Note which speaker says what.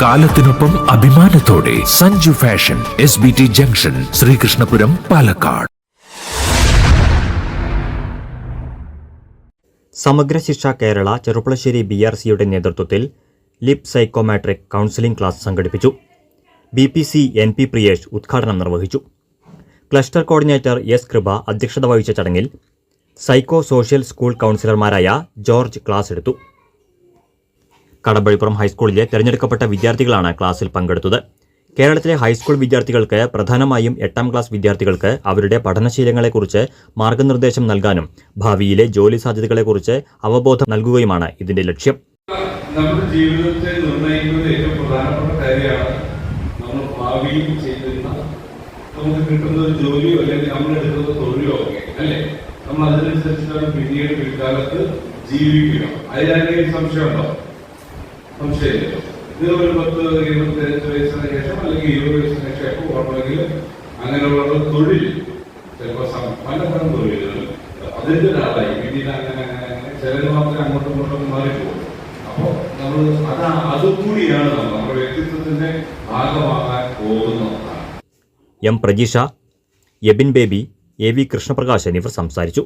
Speaker 1: കാലത്തിനൊപ്പം അഭിമാനത്തോടെ Sanju fashion S B T junction Sreekrishnapuram Palakkad.
Speaker 2: Samagra Shiksha Kerala Cherpulassery B R സിയുടെ നേതൃത്വത്തിൽ ലിപ് psychometric counselling class സംഘടിപ്പിച്ചു. B P C N P Priyesh ഉദ്ഘാടനം നിർവഹിച്ചു. Cluster coordinator S Kripa അധ്യക്ഷത വഹിച്ച ചടങ്ങിൽ സൈക്കോ സോഷ്യൽ സ്കൂൾ കൗൺസിലർമാരായ ജോർജ് ക്ലാസ് എടുത്തു. കടമ്പഴിപ്പുറം ഹൈസ്കൂളിലെ തെരഞ്ഞെടുക്കപ്പെട്ട വിദ്യാർത്ഥികളാണ് ക്ലാസ്സിൽ പങ്കെടുത്തത്. കേരളത്തിലെ ഹൈസ്കൂൾ വിദ്യാർത്ഥികൾക്ക് പ്രധാനമായും എട്ടാം ക്ലാസ് വിദ്യാർത്ഥികൾക്ക് അവരുടെ പഠനശീലങ്ങളെക്കുറിച്ച് മാർഗനിർദ്ദേശം നൽകാനും ഭാവിയിലെ ജോലി സാധ്യതകളെക്കുറിച്ച് അവബോധം നൽകുകയുമാണ് ഇതിന്റെ ലക്ഷ്യം.
Speaker 3: നമ്മുടെ ജീവിതത്തെ നിർണയിക്കുന്നത് ഏറ്റവും പ്രധാനപ്പെട്ട കാര്യമാണ് നമ്മൾ ഭാവിയിൽ ചെയ്യുന്ന നമുക്ക് കിട്ടുന്ന ഒരു ജോലിയോ അല്ലെങ്കിൽ നമ്മൾ എടുക്കുന്ന തൊഴിലോ ഒക്കെ അല്ലേ? നമ്മൾ അതിനനുസരിച്ചാണ് പിന്നീട് പിൽക്കാലത്ത് ജീവിക്കുക അതിലാരെങ്കിലും സംശയമുണ്ടോ? സംശയമില്ല. ഇത് ഒരു പത്ത് ഇരുപത്തിയഞ്ച് വയസ്സിന് ശേഷം അല്ലെങ്കിൽ ഇരുപത് വയസ്സിന് ശേഷം ഓർമ്മയെങ്കിൽ അങ്ങനെയുള്ള തൊഴിൽ. ചിലപ്പോൾ പലതരം തൊഴിലുകൾ. അതിന്റെ പിന്നീട് അങ്ങനെ അങ്ങനെ അങ്ങനെ മാത്രമേ അങ്ങോട്ടും ഇങ്ങോട്ടും മാറിപ്പോകും. അപ്പോൾ നമ്മൾ അതാ അതുകൂടിയാണ് നമ്മൾ. നമ്മുടെ വ്യക്തിത്വത്തിന്റെ ഭാഗമാകാൻ പോകുന്ന
Speaker 2: M Prajeesha Ebin Baby A V Krishnaprakash എന്നിവർ സംസാരിച്ചു.